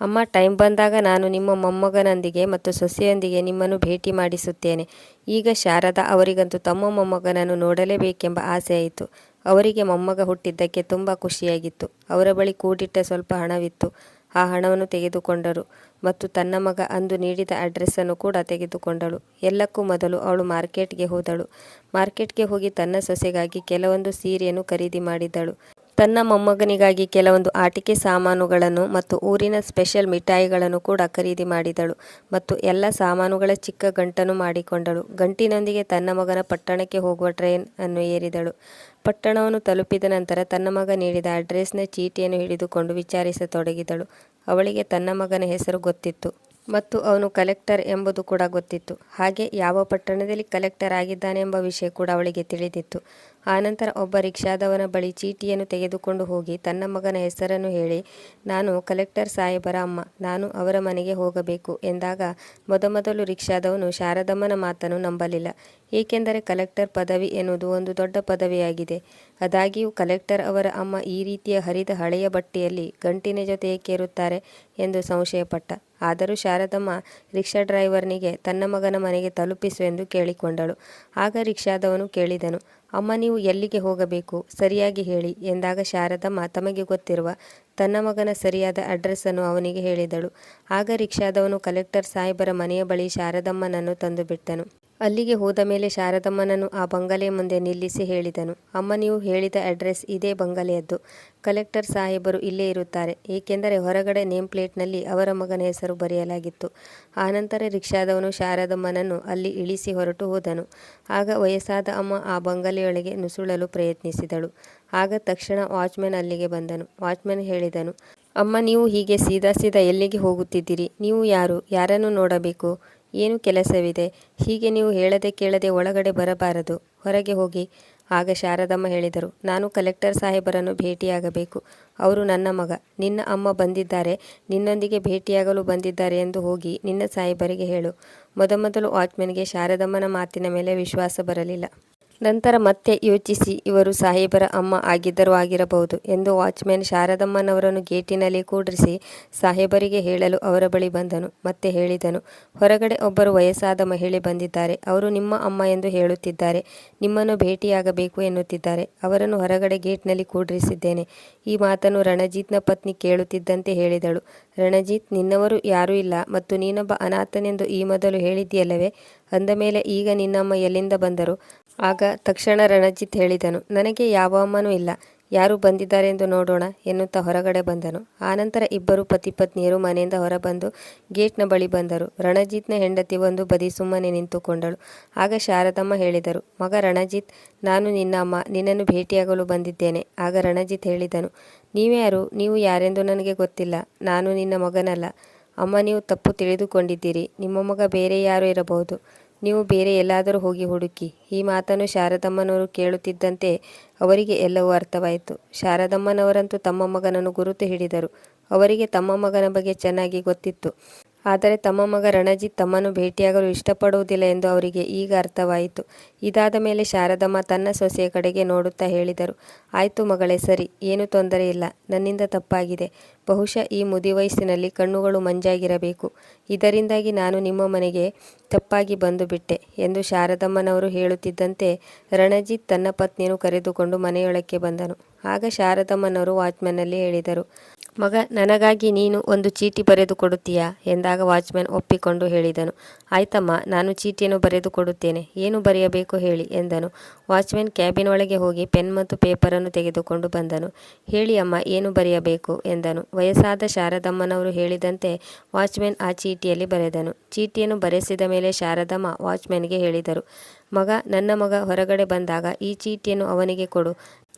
ಅಮ್ಮ ಟೈಮ್ ಬಂದಾಗ ನಾನು ನಿಮ್ಮ ಮೊಮ್ಮಗನೊಂದಿಗೆ ಮತ್ತು ಸೊಸೆಯೊಂದಿಗೆ ನಿಮ್ಮನ್ನು ಭೇಟಿ ಮಾಡಿಸುತ್ತೇನೆ. ಈಗ ಶಾರದಾ ಅವರಿಗಂತೂ ತಮ್ಮ ಮೊಮ್ಮಗನನ್ನು ನೋಡಲೇಬೇಕೆಂಬ ಆಸೆಯಾಯಿತು. ಅವರಿಗೆ ಮೊಮ್ಮಗ ಹುಟ್ಟಿದ್ದಕ್ಕೆ ತುಂಬ ಖುಷಿಯಾಗಿತ್ತು. ಅವರ ಬಳಿ ಕೂಡಿಟ್ಟ ಸ್ವಲ್ಪ ಹಣವಿತ್ತು. ಆ ಹಣವನ್ನು ತೆಗೆದುಕೊಂಡರು ಮತ್ತು ತನ್ನ ಮಗ ಅಂದು ನೀಡಿದ ಅಡ್ರೆಸ್ಸನ್ನು ಕೂಡ ತೆಗೆದುಕೊಂಡಳು. ಎಲ್ಲಕ್ಕೂ ಮೊದಲು ಅವಳು ಮಾರ್ಕೆಟ್ಗೆ ಹೋದಳು. ಮಾರ್ಕೆಟ್ಗೆ ಹೋಗಿ ತನ್ನ ಸೊಸೆಗಾಗಿ ಕೆಲವೊಂದು ಸೀರೆಯನ್ನು ಖರೀದಿ ಮಾಡಿದಳು. ತನ್ನ ಮೊಮ್ಮಗನಿಗಾಗಿ ಕೆಲವೊಂದು ಆಟಿಕೆ ಸಾಮಾನುಗಳನ್ನು ಮತ್ತು ಊರಿನ ಸ್ಪೆಷಲ್ ಮಿಠಾಯಿಗಳನ್ನು ಕೂಡ ಖರೀದಿ ಮಾಡಿದಳು ಮತ್ತು ಎಲ್ಲ ಸಾಮಾನುಗಳ ಚಿಕ್ಕ ಗಂಟನ್ನು ಮಾಡಿಕೊಂಡಳು. ಗಂಟಿನೊಂದಿಗೆ ತನ್ನ ಮಗನ ಪಟ್ಟಣಕ್ಕೆ ಹೋಗುವ ಟ್ರೈನ್ ಅನ್ನು ಏರಿದಳು. ಪಟ್ಟಣವನ್ನು ತಲುಪಿದ ನಂತರ ತನ್ನ ಮಗ ನೀಡಿದ ಅಡ್ರೆಸ್ನ ಚೀಟಿಯನ್ನು ಹಿಡಿದುಕೊಂಡು ವಿಚಾರಿಸತೊಡಗಿದಳು. ಅವಳಿಗೆ ತನ್ನ ಮಗನ ಹೆಸರು ಗೊತ್ತಿತ್ತು ಮತ್ತು ಅವನು ಕಲೆಕ್ಟರ್ ಎಂಬುದು ಕೂಡ ಗೊತ್ತಿತ್ತು. ಹಾಗೆ ಯಾವ ಪಟ್ಟಣದಲ್ಲಿ ಕಲೆಕ್ಟರ್ ಆಗಿದ್ದಾನೆ ಎಂಬ ವಿಷಯ ಕೂಡ ಅವಳಿಗೆ ತಿಳಿದಿತ್ತು. ಆನಂತರ ಒಬ್ಬ ರಿಕ್ಷಾದವನ ಬಳಿ ಚೀಟಿಯನ್ನು ತೆಗೆದುಕೊಂಡು ಹೋಗಿ ತನ್ನ ಮಗನ ಹೆಸರನ್ನು ಹೇಳಿ, ನಾನು ಕಲೆಕ್ಟರ್ ಸಾಹೇಬರ ಅಮ್ಮ, ನಾನು ಅವರ ಮನೆಗೆ ಹೋಗಬೇಕು ಎಂದಾಗ ಮೊದಮೊದಲು ರಿಕ್ಷಾದವನು ಶಾರದಮ್ಮನ ಮಾತನ್ನು ನಂಬಲಿಲ್ಲ. ಏಕೆಂದರೆ ಕಲೆಕ್ಟರ್ ಪದವಿ ಎನ್ನುವುದು ಒಂದು ದೊಡ್ಡ ಪದವಿಯಾಗಿದೆ. ಅದಾಗಿಯೂ ಕಲೆಕ್ಟರ್ ಅವರ ಅಮ್ಮ ಈ ರೀತಿಯ ಹರಿದ ಹಳೆಯ ಬಟ್ಟೆಯಲ್ಲಿ ಗಂಟಿನ ಜೊತೆ ಏಕೇರುತ್ತಾರೆ ಎಂದು ಸಂಶಯಪಟ್ಟ. ಆದರೂ ಶಾರದಮ್ಮ ರಿಕ್ಷಾ ಡ್ರೈವರ್ನಿಗೆ ತನ್ನ ಮಗನ ಮನೆಗೆ ತಲುಪಿಸು ಎಂದು ಕೇಳಿಕೊಂಡಳು. ಆಗ ರಿಕ್ಷಾದವನು ಕೇಳಿದನು ಅಮ್ಮ ನೀವು ಎಲ್ಲಿಗೆ ಹೋಗಬೇಕು? ಸರಿಯಾಗಿ ಹೇಳಿ ಎಂದಾಗ ಶಾರದಮ್ಮ, ತಮಗೆ ಗೊತ್ತಿರುವ ತನ್ನ ಮಗನ ಸರಿಯಾದ ಅಡ್ರೆಸ್ಸನ್ನು ಅವನಿಗೆ ಹೇಳಿದಳು. ಆಗ ರಿಕ್ಷಾದವನು ಕಲೆಕ್ಟರ್ ಸಾಹೇಬರ ಮನೆಯ ಬಳಿ ಶಾರದಮ್ಮನನ್ನು ತಂದು ಬಿಟ್ಟನು ಅಲ್ಲಿಗೆ ಹೋದ ಮೇಲೆ ಶಾರದಮ್ಮನನ್ನು ಆ ಬಂಗಲೆ ಮುಂದೆ ನಿಲ್ಲಿಸಿ ಹೇಳಿದನು. ಅಮ್ಮ, ನೀವು ಹೇಳಿದ ಅಡ್ರೆಸ್ ಇದೇ ಬಂಗಲೆಯದ್ದು. ಕಲೆಕ್ಟರ್ ಸಾಹೇಬರು ಇಲ್ಲೇ ಇರುತ್ತಾರೆ. ಏಕೆಂದರೆ ಹೊರಗಡೆ ನೇಮ್ ಪ್ಲೇಟ್ನಲ್ಲಿ ಅವರ ಮಗನ ಹೆಸರು ಬರೆಯಲಾಗಿತ್ತು. ಆನಂತರ ರಿಕ್ಷಾದವನು ಶಾರದಮ್ಮನನ್ನು ಅಲ್ಲಿ ಇಳಿಸಿ ಹೊರಟು ಹೋದನು. ಆಗ ವಯಸ್ಸಾದ ಅಮ್ಮ ಆ ಬಂಗಲೆಯೊಳಗೆ ನುಸುಳಲು ಪ್ರಯತ್ನಿಸಿದಳು. ಆಗ ತಕ್ಷಣ ವಾಚ್ಮ್ಯಾನ್ ಅಲ್ಲಿಗೆ ಬಂದನು. ವಾಚ್ಮ್ಯಾನ್ ಹೇಳಿದನು, ಅಮ್ಮ, ನೀವು ಹೀಗೆ ಸೀದಾ ಸೀದಾ ಎಲ್ಲಿಗೆ ಹೋಗುತ್ತಿದ್ದೀರಿ? ನೀವು ಯಾರು? ಯಾರನ್ನು ನೋಡಬೇಕು? ಏನು ಕೆಲಸವಿದೆ? ಹೀಗೆ ನೀವು ಹೇಳದೆ ಕೇಳದೆ ಒಳಗಡೆ ಬರಬಾರದು. ಹೊರಗೆ ಹೋಗಿ. ಆಗ ಶಾರದಮ್ಮ ಹೇಳಿದರು, ನಾನು ಕಲೆಕ್ಟರ್ ಸಾಹೇಬರನ್ನು ಭೇಟಿಯಾಗಬೇಕು. ಅವರು ನನ್ನ ಮಗ. ನಿನ್ನ ಅಮ್ಮ ಬಂದಿದ್ದಾರೆ. ನಿನ್ನೊಂದಿಗೆ ಭೇಟಿಯಾಗಲು ಬಂದಿದ್ದಾರೆ ಎಂದು ಹೋಗಿ ನಿನ್ನ ಸಾಹೇಬರಿಗೆ ಹೇಳು. ಮೊದಮೊದಲು ವಾಚ್ಮೆನ್ಗೆ ಶಾರದಮ್ಮನ ಮಾತಿನ ಮೇಲೆ ವಿಶ್ವಾಸ ಬರಲಿಲ್ಲ. ನಂತರ ಮತ್ತೆ ಯೋಚಿಸಿ, ಇವರು ಸಾಹೇಬರ ಅಮ್ಮ ಆಗಿದ್ದರೂ ಆಗಿರಬಹುದು ಎಂದು ವಾಚ್ಮ್ಯಾನ್ ಶಾರದಮ್ಮನವರನ್ನು ಗೇಟಿನಲ್ಲಿ ಕೂಡಿಸಿ ಸಾಹೇಬರಿಗೆ ಹೇಳಲು ಅವರ ಬಳಿ ಬಂದನು. ಮತ್ತೆ ಹೇಳಿದನು, ಹೊರಗಡೆ ಒಬ್ಬರು ವಯಸ್ಸಾದ ಮಹಿಳೆ ಬಂದಿದ್ದಾರೆ. ಅವರು ನಿಮ್ಮ ಅಮ್ಮ ಎಂದು ಹೇಳುತ್ತಿದ್ದಾರೆ. ನಿಮ್ಮನ್ನು ಭೇಟಿಯಾಗಬೇಕು ಎನ್ನುತ್ತಿದ್ದಾರೆ. ಅವರನ್ನು ಹೊರಗಡೆ ಗೇಟ್ನಲ್ಲಿ ಕೂಡಿರಿಸಿದ್ದೇನೆ ಈ ಮಾತನ್ನು ರಣಜಿತ್ನ ಪತ್ನಿ ಕೇಳುತ್ತಿದ್ದಂತೆ ಹೇಳಿದಳು. ರಣಜಿತ್, ನಿನ್ನವರು ಯಾರೂ ಇಲ್ಲ ಮತ್ತು ನೀನೊಬ್ಬ ಅನಾಥನೆಂದು ಈ ಮೊದಲು ಹೇಳಿದ್ದೀಯಲ್ಲವೇ? ಅಂದ ಮೇಲೆ ಈಗ ನಿನ್ನಮ್ಮ ಎಲ್ಲಿಂದ ಬಂದರು? ಆಗ ತಕ್ಷಣ ರಣಜಿತ್ ಹೇಳಿದನು, ನನಗೆ ಯಾವ ಅಮ್ಮನೂ ಇಲ್ಲ. ಯಾರು ಬಂದಿದ್ದಾರೆಂದು ನೋಡೋಣ ಎನ್ನುತ್ತಾ ಹೊರಗಡೆ ಬಂದನು. ಆನಂತರ ಇಬ್ಬರು ಪತಿ ಪತ್ನಿಯರು ಮನೆಯಿಂದ ಹೊರಬಂದು ಗೇಟ್ನ ಬಳಿ ಬಂದರು. ರಣಜಿತ್ನ ಹೆಂಡತಿ ಒಂದು ಬದಿ ಸುಮ್ಮನೆ ನಿಂತುಕೊಂಡಳು. ಆಗ ಶಾರದಮ್ಮ ಹೇಳಿದರು, ಮಗ ರಣಜಿತ್, ನಾನು ನಿನ್ನ ಅಮ್ಮ, ನಿನ್ನನ್ನು ಭೇಟಿಯಾಗಲು ಬಂದಿದ್ದೇನೆ. ಆಗ ರಣಜಿತ್ ಹೇಳಿದನು ನೀವ್ಯಾರು ನೀವು ಯಾರೆಂದು ನನಗೆ ಗೊತ್ತಿಲ್ಲ. ನಾನು ನಿನ್ನ ಮಗನಲ್ಲ. ಅಮ್ಮ, ನೀವು ತಪ್ಪು ತಿಳಿದುಕೊಂಡಿದ್ದೀರಿ. ನಿಮ್ಮ ಮಗ ಬೇರೆ ಯಾರು ಇರಬಹುದು? ನೀವು ಬೇರೆ ಎಲ್ಲಾದರೂ ಹೋಗಿ ಹುಡುಕಿ. ಈ ಮಾತನ್ನು ಶಾರದಮ್ಮನವರು ಕೇಳುತ್ತಿದ್ದಂತೆ ಅವರಿಗೆ ಎಲ್ಲವೂ ಅರ್ಥವಾಯಿತು. ಶಾರದಮ್ಮನವರಂತೂ ತಮ್ಮ ಮಗನನ್ನು ಗುರುತು ಹಿಡಿದರು. ಅವರಿಗೆ ತಮ್ಮ ಮಗನ ಬಗ್ಗೆ ಚೆನ್ನಾಗಿ ಗೊತ್ತಿತ್ತು. ಆದರೆ ತಮ್ಮ ಮಗ ರಣಜಿತ್ ತಮ್ಮನ್ನು ಭೇಟಿಯಾಗಲು ಇಷ್ಟಪಡುವುದಿಲ್ಲ ಎಂದು ಅವರಿಗೆ ಈಗ ಅರ್ಥವಾಯಿತು. ಇದಾದ ಮೇಲೆ ಶಾರದಮ್ಮ ತನ್ನ ಸೊಸೆಯ ಕಡೆಗೆ ನೋಡುತ್ತಾ ಹೇಳಿದರು, ಆಯಿತು ಮಗಳೇ, ಸರಿ, ಏನು ತೊಂದರೆ ಇಲ್ಲ, ನನ್ನಿಂದ ತಪ್ಪಾಗಿದೆ. ಬಹುಶಃ ಈ ಮುದಿ ವಯಸ್ಸಿನಲ್ಲಿ ಕಣ್ಣುಗಳು ಮಂಜಾಗಿರಬೇಕು. ಇದರಿಂದಾಗಿ ನಾನು ನಿಮ್ಮ ಮನೆಗೆ ತಪ್ಪಾಗಿ ಬಂದು ಬಿಟ್ಟೆ ಎಂದು ಶಾರದಮ್ಮನವರು ಹೇಳುತ್ತಿದ್ದಂತೆ ರಣಜಿತ್ ತನ್ನ ಪತ್ನಿಯನ್ನು ಕರೆದುಕೊಂಡು ಮನೆಯೊಳಕ್ಕೆ ಬಂದನು. ಆಗ ಶಾರದಮ್ಮನವರು ವಾಚ್ಮನ್ನಲ್ಲಿ ಹೇಳಿದರು ಮಗ, ನನಗಾಗಿ ನೀನು ಒಂದು ಚೀಟಿ ಬರೆದು ಕೊಡುತ್ತೀಯಾ ಎಂದಾಗ ವಾಚ್ಮ್ಯಾನ್ ಒಪ್ಪಿಕೊಂಡು ಹೇಳಿದನು. ಆಯ್ತಮ್ಮ, ನಾನು ಚೀಟಿಯನ್ನು ಬರೆದು ಕೊಡುತ್ತೇನೆ ಏನು ಬರೆಯಬೇಕು ಹೇಳಿ ಎಂದನು. ವಾಚ್ಮ್ಯಾನ್ ಕ್ಯಾಬಿನ್ ಒಳಗೆ ಹೋಗಿ ಪೆನ್ ಮತ್ತು ಪೇಪರನ್ನು ತೆಗೆದುಕೊಂಡು ಬಂದನು. ಹೇಳಿ ಅಮ್ಮ, ಏನು ಬರೆಯಬೇಕು ಎಂದನು. ವಯಸ್ಸಾದ ಶಾರದಮ್ಮನವರು ಹೇಳಿದಂತೆ ವಾಚ್ಮ್ಯಾನ್ ಆ ಚೀಟಿಯಲ್ಲಿ ಬರೆದನು. ಚೀಟಿಯನ್ನು ಬರೆಸಿದ ಮೇಲೆ ಶಾರದಮ್ಮ ವಾಚ್ಮ್ಯಾನ್ಗೆ ಹೇಳಿದರು. ಮಗ, ನನ್ನ ಮಗ ಹೊರಗಡೆ ಬಂದಾಗ ಈ ಚೀಟಿಯನ್ನು ಅವನಿಗೆ ಕೊಡು.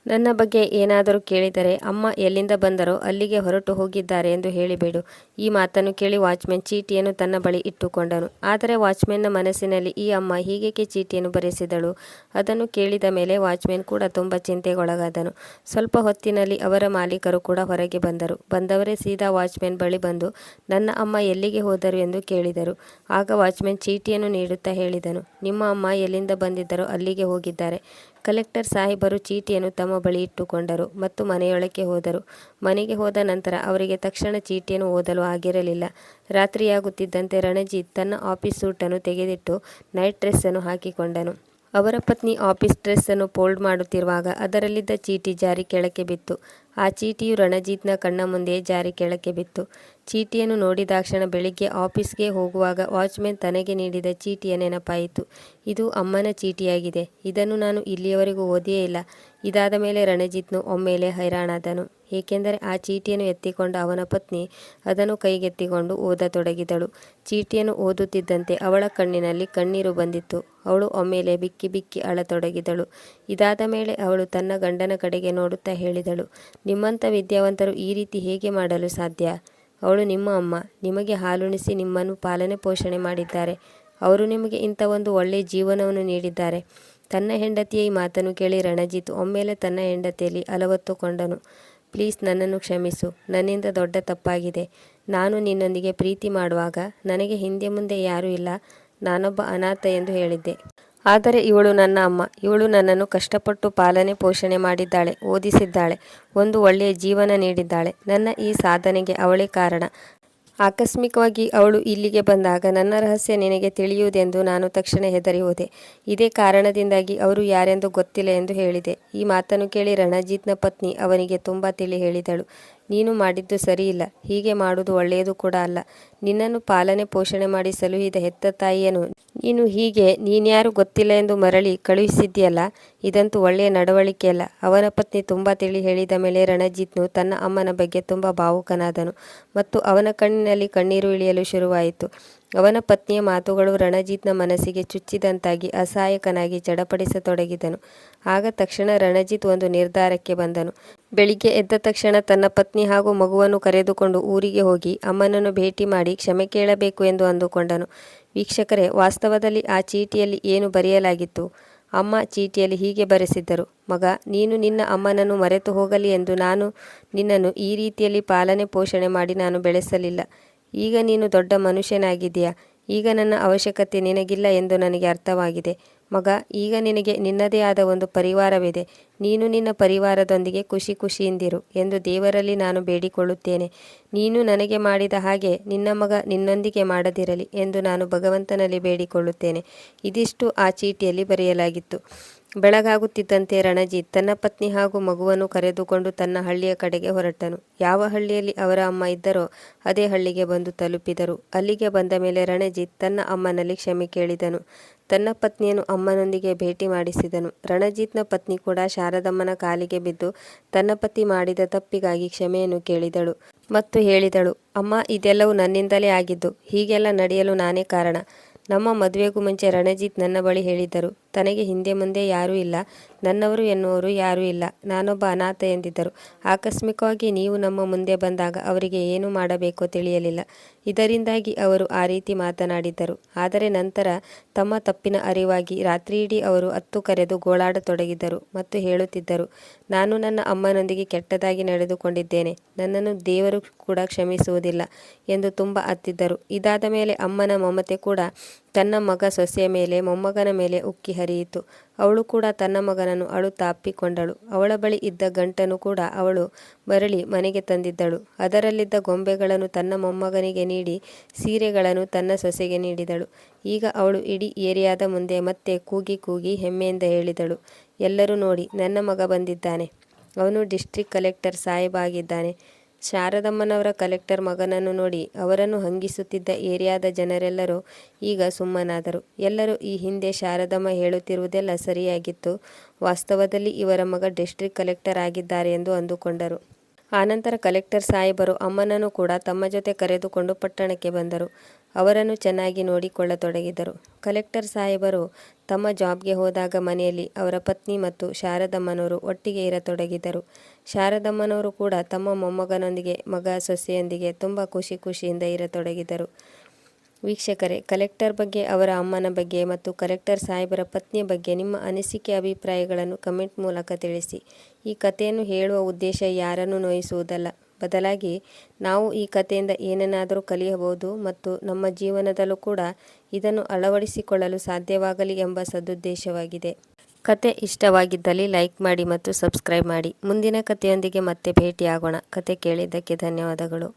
ನನ್ನ ಬಗ್ಗೆ ಏನಾದರೂ ಕೇಳಿದರೆ ಅಮ್ಮ ಎಲ್ಲಿಂದ ಬಂದರೋ ಅಲ್ಲಿಗೆ ಹೊರಟು ಹೋಗಿದ್ದಾರೆ ಎಂದು ಹೇಳಿಬೇಡು. ಈ ಮಾತನ್ನು ಕೇಳಿ ವಾಚ್ಮೆನ್ ಚೀಟಿಯನ್ನು ತನ್ನ ಬಳಿ ಇಟ್ಟುಕೊಂಡನು. ಆದರೆ ವಾಚ್ಮೆನ್ನ ಮನಸ್ಸಿನಲ್ಲಿ ಈ ಅಮ್ಮ ಹೀಗೇಕೆ ಚೀಟಿಯನ್ನು ಬರೆಸಿದಳು? ಅದನ್ನು ಕೇಳಿದ ಮೇಲೆ ವಾಚ್ಮೆನ್ ಕೂಡ ತುಂಬ ಚಿಂತೆಗೊಳಗಾದನು. ಸ್ವಲ್ಪ ಹೊತ್ತಿನಲ್ಲಿ ಅವರ ಮಾಲೀಕರು ಕೂಡ ಹೊರಗೆ ಬಂದರು. ಬಂದವರೇ ಸೀದಾ ವಾಚ್ಮೆನ್ ಬಳಿ ಬಂದು, ನನ್ನ ಅಮ್ಮ ಎಲ್ಲಿಗೆ ಹೋದರು ಎಂದು ಕೇಳಿದರು. ಆಗ ವಾಚ್ಮೆನ್ ಚೀಟಿಯನ್ನು ನೀಡುತ್ತಾ ಹೇಳಿದನು. ನಿಮ್ಮ ಅಮ್ಮ ಎಲ್ಲಿಂದ ಬಂದಿದ್ದರೋ ಅಲ್ಲಿಗೆ ಹೋಗಿದ್ದಾರೆ. ಕಲೆಕ್ಟರ್ ಸಾಹೇಬರು ಚೀಟಿಯನ್ನು ತಮ್ಮ ಬಳಿ ಇಟ್ಟುಕೊಂಡರು ಮತ್ತು ಮನೆಯೊಳಕ್ಕೆ ಹೋದರು. ಮನೆಗೆ ಹೋದ ನಂತರ ಅವರಿಗೆ ತಕ್ಷಣ ಚೀಟಿಯನ್ನು ಓದಲು ಆಗಿರಲಿಲ್ಲ. ರಾತ್ರಿಯಾಗುತ್ತಿದ್ದಂತೆ ರಣಜಿತ್ ತನ್ನ ಆಫೀಸ್ ಸೂಟನ್ನು ತೆಗೆದಿಟ್ಟು ನೈಟ್ ಡ್ರೆಸ್ಸನ್ನು ಹಾಕಿಕೊಂಡನು. ಅವರ ಪತ್ನಿ ಆಫೀಸ್ ಡ್ರೆಸ್ಸನ್ನು ಫೋಲ್ಡ್ ಮಾಡುತ್ತಿರುವಾಗ ಅದರಲ್ಲಿದ್ದ ಚೀಟಿ ಜಾರಿ ಕೆಳಕ್ಕೆ ಬಿತ್ತು. ಆ ಚೀಟಿಯು ರಣಜಿತ್ನ ಕಣ್ಣ ಮುಂದೆ ಜಾರಿ ಕೆಳಕ್ಕೆ ಬಿತ್ತು. ಚೀಟಿಯನ್ನು ನೋಡಿದಾಕ್ಷಣ ಬೆಳಿಗ್ಗೆ ಆಫೀಸ್ಗೆ ಹೋಗುವಾಗ ವಾಚ್ಮೆನ್ ತನಗೆ ನೀಡಿದ ಚೀಟಿಯ ನೆನಪಾಯಿತು. ಇದು ಅಮ್ಮನ ಚೀಟಿಯಾಗಿದೆ. ಇದನ್ನು ನಾನು ಇಲ್ಲಿಯವರೆಗೂ ಓದಿಯೇ ಇಲ್ಲ. ಇದಾದ ಮೇಲೆ ರಣಜಿತ್ನು ಒಮ್ಮೆಲೆ ಹೈರಾಣಾದನು. ಏಕೆಂದರೆ ಆ ಚೀಟಿಯನ್ನು ಎತ್ತಿಕೊಂಡ ಅವನ ಪತ್ನಿ ಅದನ್ನು ಕೈಗೆತ್ತಿಕೊಂಡು ಓದತೊಡಗಿದಳು. ಚೀಟಿಯನ್ನು ಓದುತ್ತಿದ್ದಂತೆ ಅವಳ ಕಣ್ಣಿನಲ್ಲಿ ಕಣ್ಣೀರು ಬಂದಿತ್ತು. ಅವಳು ಒಮ್ಮೆಲೆ ಬಿಕ್ಕಿ ಬಿಕ್ಕಿ ಅಳತೊಡಗಿದಳು. ಇದಾದ ಮೇಲೆ ಅವಳು ತನ್ನ ಗಂಡನ ಕಡೆಗೆ ನೋಡುತ್ತಾ ಹೇಳಿದಳು, ನಿಮ್ಮಂಥ ವಿದ್ಯಾವಂತರು ಈ ರೀತಿ ಹೇಗೆ ಮಾಡಲು ಸಾಧ್ಯ? ಅವಳು ನಿಮ್ಮ ಅಮ್ಮ. ನಿಮಗೆ ಹಾಲುಣಿಸಿ ನಿಮ್ಮನ್ನು ಪಾಲನೆ ಪೋಷಣೆ ಮಾಡಿದ್ದಾರೆ. ಅವರು ನಿಮಗೆ ಇಂಥ ಒಂದು ಒಳ್ಳೆಯ ಜೀವನವನ್ನು ನೀಡಿದ್ದಾರೆ. ತನ್ನ ಹೆಂಡತಿಯ ಈ ಮಾತನ್ನು ಕೇಳಿ ರಣಜಿತ್ ಒಮ್ಮೆಲೆ ತನ್ನ ಹೆಂಡತಿಯಲ್ಲಿ ಅಲವತ್ತುಕೊಂಡನು. ಪ್ಲೀಸ್ ನನ್ನನ್ನು ಕ್ಷಮಿಸು. ನನ್ನಿಂದ ದೊಡ್ಡ ತಪ್ಪಾಗಿದೆ. ನಾನು ನಿನ್ನೊಂದಿಗೆ ಪ್ರೀತಿ ಮಾಡುವಾಗ ನನಗೆ ಹಿಂದೆ ಮುಂದೆ ಯಾರೂ ಇಲ್ಲ. ನಾನೊಬ್ಬ ಅನಾಥ ಎಂದು ಹೇಳಿದ್ದೆ. ಆದರೆ ಇವಳು ನನ್ನ ಅಮ್ಮ. ಇವಳು ನನ್ನನ್ನು ಕಷ್ಟಪಟ್ಟು ಪಾಲನೆ, ಪೋಷಣೆ ಮಾಡಿದ್ದಾಳೆ, ಓದಿಸಿದ್ದಾಳೆ, ಒಂದು ಒಳ್ಳೆಯ ಜೀವನ ನೀಡಿದ್ದಾಳೆ. ನನ್ನ ಈ ಸಾಧನೆಗೆ ಅವಳೇ ಕಾರಣ. ಆಕಸ್ಮಿಕವಾಗಿ ಅವಳು ಇಲ್ಲಿಗೆ ಬಂದಾಗ ನನ್ನ ರಹಸ್ಯ ನಿನಗೆ ತಿಳಿಯುವುದೆಂದು ನಾನು ತಕ್ಷಣ ಹೆದರಿ ಹೋದೆ. ಇದೇ ಕಾರಣದಿಂದಾಗಿ ಅವರು ಯಾರೆಂದು ಗೊತ್ತಿಲ್ಲ ಎಂದು ಹೇಳಿದೆ. ಈ ಮಾತನ್ನು ಕೇಳಿ ರಣಜಿತ್ನ ಪತ್ನಿ ಅವನಿಗೆ ತುಂಬ ತಿಳಿ ಹೇಳಿದಳು. ನೀನು ಮಾಡಿದ್ದು ಸರಿಯಿಲ್ಲ. ಹೀಗೆ ಮಾಡುವುದು ಒಳ್ಳೆಯದು ಕೂಡ ಅಲ್ಲ. ನಿನ್ನನ್ನು ಪಾಲನೆ ಪೋಷಣೆ ಮಾಡಿ ಸಲುಹಿದ ಹೆತ್ತ ತಾಯಿಯನ್ನು ನೀನು ಹೀಗೆ ನೀನ್ಯಾರು ಗೊತ್ತಿಲ್ಲ ಎಂದು ಮರಳಿ ಕಳುಹಿಸಿದ್ಯಲ್ಲ ಇದಂತೂ ಒಳ್ಳೆಯ ನಡವಳಿಕೆಯಲ್ಲ ಅವನ ಪತ್ನಿ ತುಂಬ ತಿಳಿ ಹೇಳಿದ ಮೇಲೆ ರಣಜಿತ್ನು ತನ್ನ ಅಮ್ಮನ ಬಗ್ಗೆ ತುಂಬ ಭಾವುಕನಾದನು ಮತ್ತು ಅವನ ಕಣ್ಣಿನಲ್ಲಿ ಕಣ್ಣೀರು ಇಳಿಯಲು ಶುರುವಾಯಿತು. ಅವನ ಪತ್ನಿಯ ಮಾತುಗಳು ರಣಜಿತ್ನ ಮನಸ್ಸಿಗೆ ಚುಚ್ಚಿದಂತಾಗಿ ಅಸಹಾಯಕನಾಗಿ ಚಡಪಡಿಸತೊಡಗಿದನು ಆಗ ತಕ್ಷಣ ರಣಜಿತ್ ಒಂದು ನಿರ್ಧಾರಕ್ಕೆ ಬಂದನು. ಬೆಳಿಗ್ಗೆ ಎದ್ದ ತಕ್ಷಣ ತನ್ನ ಪತ್ನಿ ಹಾಗೂ ಮಗುವನ್ನು ಕರೆದುಕೊಂಡು ಊರಿಗೆ ಹೋಗಿ ಅಮ್ಮನನ್ನು ಭೇಟಿ ಮಾಡಿ ಕ್ಷಮೆ ಕೇಳಬೇಕು ಎಂದು ಅಂದುಕೊಂಡನು. ವೀಕ್ಷಕರೇ, ವಾಸ್ತವದಲ್ಲಿ ಆ ಚೀಟಿಯಲ್ಲಿ ಏನು ಬರೆಯಲಾಗಿತ್ತು? ಅಮ್ಮ ಚೀಟಿಯಲ್ಲಿ ಹೀಗೆ ಬರೆಸಿದ್ದರು, ಮಗ, ನೀನು ನಿನ್ನ ಅಮ್ಮನನ್ನು ಮರೆತು ಹೋಗಲಿ ಎಂದು ನಾನು ನಿನ್ನನ್ನು ಈ ರೀತಿಯಲ್ಲಿ ಪಾಲನೆ ಪೋಷಣೆ ಮಾಡಿ ನಾನು ಬೆಳೆಸಲಿಲ್ಲ. ಈಗ ನೀನು ದೊಡ್ಡ ಮನುಷ್ಯನಾಗಿದೆಯಾ ಈಗ ನನ್ನ ಅವಶ್ಯಕತೆ ನಿನಗಿಲ್ಲ ಎಂದು ನನಗೆ ಅರ್ಥವಾಗಿದೆ. ಮಗ, ಈಗ ನಿನಗೆ ನಿನ್ನದೇ ಆದ ಒಂದು ಪರಿವಾರವಿದೆ. ನೀನು ನಿನ್ನ ಪರಿವಾರದೊಂದಿಗೆ ಖುಷಿ ಖುಷಿಯಿಂದಿರು ಎಂದು ದೇವರಲ್ಲಿ ನಾನು ಬೇಡಿಕೊಳ್ಳುತ್ತೇನೆ. ನೀನು ನನಗೆ ಮಾಡಿದ ಹಾಗೆ ನಿನ್ನ ಮಗ ನಿನ್ನೊಂದಿಗೆ ಮಾಡದಿರಲಿ ಎಂದು ನಾನು ಭಗವಂತನಲ್ಲಿ ಬೇಡಿಕೊಳ್ಳುತ್ತೇನೆ. ಇದಿಷ್ಟು ಆ ಚೀಟಿಯಲ್ಲಿ ಬರೆಯಲಾಗಿತ್ತು. ಬೆಳಗಾಗುತ್ತಿದ್ದಂತೆ ರಣಜಿತ್ ತನ್ನ ಪತ್ನಿ ಹಾಗೂ ಮಗುವನ್ನು ಕರೆದುಕೊಂಡು ತನ್ನ ಹಳ್ಳಿಯ ಕಡೆಗೆ ಹೊರಟನು. ಯಾವ ಹಳ್ಳಿಯಲ್ಲಿ ಅವರ ಅಮ್ಮ ಇದ್ದರೋ ಅದೇ ಹಳ್ಳಿಗೆ ಬಂದು ತಲುಪಿದರು. ಅಲ್ಲಿಗೆ ಬಂದ ಮೇಲೆ ರಣಜಿತ್ ತನ್ನ ಅಮ್ಮನಲ್ಲಿ ಕ್ಷಮೆ ಕೇಳಿದನು. ತನ್ನ ಪತ್ನಿಯನ್ನು ಅಮ್ಮನೊಂದಿಗೆ ಭೇಟಿ ಮಾಡಿಸಿದನು. ರಣಜಿತ್ನ ಪತ್ನಿ ಕೂಡ ಶಾರದಮ್ಮನ ಕಾಲಿಗೆ ಬಿದ್ದು ತನ್ನ ಪತಿ ಮಾಡಿದ ತಪ್ಪಿಗಾಗಿ ಕ್ಷಮೆಯನ್ನು ಕೇಳಿದಳು ಮತ್ತು ಹೇಳಿದಳು, ಅಮ್ಮ, ಇದೆಲ್ಲವೂ ನನ್ನಿಂದಲೇ ಆಗಿದ್ದು, ಹೀಗೆಲ್ಲ ನಡೆಯಲು ನಾನೇ ಕಾರಣ. ನಮ್ಮ ಮದುವೆಗೂ ಮುಂಚೆ ರಣಜಿತ್ ನನ್ನ ಬಳಿ ಹೇಳಿದ್ದರು. ತನಗೆ ಹಿಂದೆ ಮುಂದೆ ಯಾರೂ ಇಲ್ಲ. ನನ್ನವರು ಎನ್ನುವರು ಯಾರೂ ಇಲ್ಲ. ನಾನೊಬ್ಬ ಅನಾಥ ಎಂದಿದ್ದರು. ಆಕಸ್ಮಿಕವಾಗಿ ನೀವು ನಮ್ಮ ಮುಂದೆ ಬಂದಾಗ ಅವರಿಗೆ ಏನು ಮಾಡಬೇಕೋ ತಿಳಿಯಲಿಲ್ಲ. ಇದರಿಂದಾಗಿ ಅವರು ಆ ರೀತಿ ಮಾತನಾಡಿದ್ದರು. ಆದರೆ ನಂತರ ತಮ್ಮ ತಪ್ಪಿನ ಅರಿವಾಗಿ ರಾತ್ರಿಯಿಡೀ ಅವರು ಹತ್ತು ಕರೆದು ಗೋಳಾಡತೊಡಗಿದ್ದರು ಮತ್ತು ಹೇಳುತ್ತಿದ್ದರು, ನಾನು ನನ್ನ ಅಮ್ಮನೊಂದಿಗೆ ಕೆಟ್ಟದಾಗಿ ನಡೆದುಕೊಂಡಿದ್ದೇನೆ. ನನ್ನನ್ನು ದೇವರು ಕೂಡ ಕ್ಷಮಿಸುವುದಿಲ್ಲ ಎಂದು ತುಂಬ ಅತ್ತಿದ್ದರು. ಇದಾದ ಮೇಲೆ ಅಮ್ಮನ ಮಮತೆ ಕೂಡ ತನ್ನ ಮಗ ಸೊಸೆಯ ಮೇಲೆ, ಮೊಮ್ಮಗನ ಮೇಲೆ ಉಕ್ಕಿ ಹರಿಯಿತು. ಅವಳು ಕೂಡ ತನ್ನ ಮಗನನ್ನು ಅಳುತ್ತಾ ಅಪ್ಪಿಕೊಂಡಳು ಅವಳ ಬಳಿ ಇದ್ದ ಗಂಟನ್ನು ಕೂಡ ಅವಳು ಮರಳಿ ಮನೆಗೆ ತಂದಿದ್ದಳು. ಅದರಲ್ಲಿದ್ದ ಗೊಂಬೆಗಳನ್ನು ತನ್ನ ಮೊಮ್ಮಗನಿಗೆ ನೀಡಿ, ಸೀರೆಗಳನ್ನು ತನ್ನ ಸೊಸೆಗೆ ನೀಡಿದಳು. ಈಗ ಅವಳು ಇಡೀ ಏರಿಯಾದ ಮುಂದೆ ಮತ್ತೆ ಕೂಗಿ ಕೂಗಿ ಹೆಮ್ಮೆಯಿಂದ ಹೇಳಿದಳು, ಎಲ್ಲರೂ ನೋಡಿ, ನನ್ನ ಮಗ ಬಂದಿದ್ದಾನೆ. ಅವನು ಡಿಸ್ಟ್ರಿಕ್ಟ್ ಕಲೆಕ್ಟರ್ ಸಾಹೇಬ್ ಆಗಿದ್ದಾನೆ ಶಾರದಮ್ಮನವರ ಕಲೆಕ್ಟರ್ ಮಗನನ್ನು ನೋಡಿ ಅವರನ್ನು ಹಂಗಿಸುತ್ತಿದ್ದ ಏರಿಯಾದ ಜನರೆಲ್ಲರೂ ಈಗ ಸುಮ್ಮನಾದರು. ಎಲ್ಲರೂ ಈ ಹಿಂದೆ ಶಾರದಮ್ಮ ಹೇಳುತ್ತಿರುವುದೆಲ್ಲ ಸರಿಯಾಗಿತ್ತು. ವಾಸ್ತವದಲ್ಲಿ ಇವರ ಮಗ ಡಿಸ್ಟ್ರಿಕ್ಟ್ ಕಲೆಕ್ಟರ್ ಆಗಿದ್ದಾರೆ ಎಂದು ಅಂದುಕೊಂಡರು. ಆನಂತರ ಕಲೆಕ್ಟರ್ ಸಾಹೇಬರು ಅಮ್ಮನನ್ನು ಕೂಡ ತಮ್ಮ ಜೊತೆ ಕರೆದುಕೊಂಡು ಪಟ್ಟಣಕ್ಕೆ ಬಂದರು. ಅವರನ್ನು ಚೆನ್ನಾಗಿ ನೋಡಿಕೊಳ್ಳತೊಡಗಿದರು. ಕಲೆಕ್ಟರ್ ಸಾಹೇಬರು ತಮ್ಮ ಜಾಬ್ಗೆ ಹೋದಾಗ ಮನೆಯಲ್ಲಿ ಅವರ ಪತ್ನಿ ಮತ್ತು ಶಾರದಮ್ಮನವರು ಒಟ್ಟಿಗೆ ಇರತೊಡಗಿದರು. ಶಾರದಮ್ಮನವರು ಕೂಡ ತಮ್ಮ ಮೊಮ್ಮಗನೊಂದಿಗೆ, ಮಗ ಸೊಸೆಯೊಂದಿಗೆ ತುಂಬ ಖುಷಿ ಖುಷಿಯಿಂದ ಇರತೊಡಗಿದರು. ವೀಕ್ಷಕರೇ, ಕಲೆಕ್ಟರ್ ಬಗ್ಗೆ, ಅವರ ಅಮ್ಮನ ಬಗ್ಗೆ ಮತ್ತು ಕಲೆಕ್ಟರ್ ಸಾಹೇಬರ ಪತ್ನಿಯ ಬಗ್ಗೆ ನಿಮ್ಮ ಅನಿಸಿಕೆ, ಅಭಿಪ್ರಾಯಗಳನ್ನು ಕಮೆಂಟ್ ಮೂಲಕ ತಿಳಿಸಿ. ಈ ಕಥೆಯನ್ನು ಹೇಳುವ ಉದ್ದೇಶ ಯಾರನ್ನು ನೋಯಿಸುವುದಲ್ಲ. ಬದಲಾಗಿ, ನಾವು ಈ ಕಥೆಯಿಂದ ಏನನ್ನಾದರೂ ಕಲಿಯಬಹುದು ಮತ್ತು ನಮ್ಮ ಜೀವನದಲ್ಲೂ ಕೂಡ ಇದನ್ನು ಅಳವಡಿಸಿಕೊಳ್ಳಲು ಸಾಧ್ಯವಾಗಲಿ ಎಂಬ ಸದುದ್ದೇಶವಾಗಿದೆ. ಕತೆ ಇಷ್ಟವಾಗಿದ್ದಲ್ಲಿ ಲೈಕ್ ಮಾಡಿ ಮತ್ತು ಸಬ್ಸ್ಕ್ರೈಬ್ ಮಾಡಿ. ಮುಂದಿನ ಕಥೆಯೊಂದಿಗೆ ಮತ್ತೆ ಭೇಟಿಯಾಗೋಣ. ಕತೆ ಕೇಳಿದ್ದಕ್ಕೆ ಧನ್ಯವಾದಗಳು.